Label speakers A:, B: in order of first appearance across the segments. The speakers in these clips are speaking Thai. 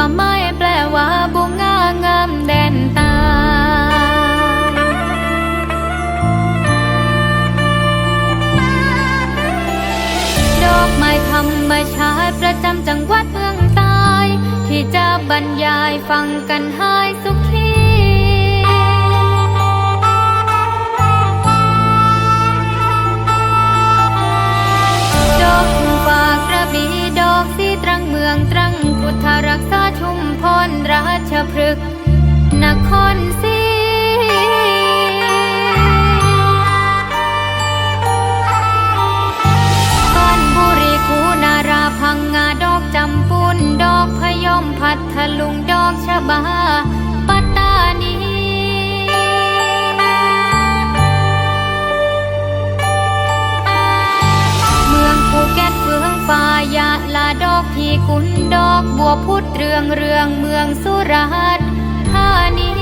A: ความหมายแปลว่าบุงางามแดนตา ดอกไม้ธรรมชาติประจำจังหวัดเมืองใต้ที่จะบรรยายฟังกันให้สุข พุทธรักษาชุมพรราชพฤกษ์นครศรีบ้านบุรีคูนาราพังงาดอกจำปุนดอกพยมพัทลุงดอกชะบาปัตตานีเมืองภูเก็ตเฟืองฟ้ายะลาดอกพีกุนดอก อกบัวพุดเรืองเรืองเมืองสุราษฎร์ธานี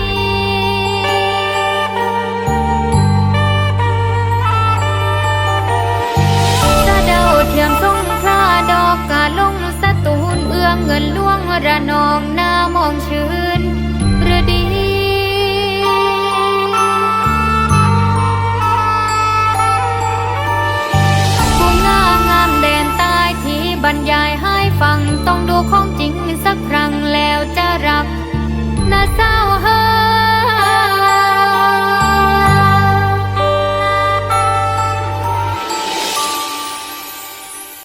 A: สะเดาเทียมทรงพระดอกกาลงสตูนเอื้องเงินล่วงระนองหน้ามองชื่นประดีบรรยายให้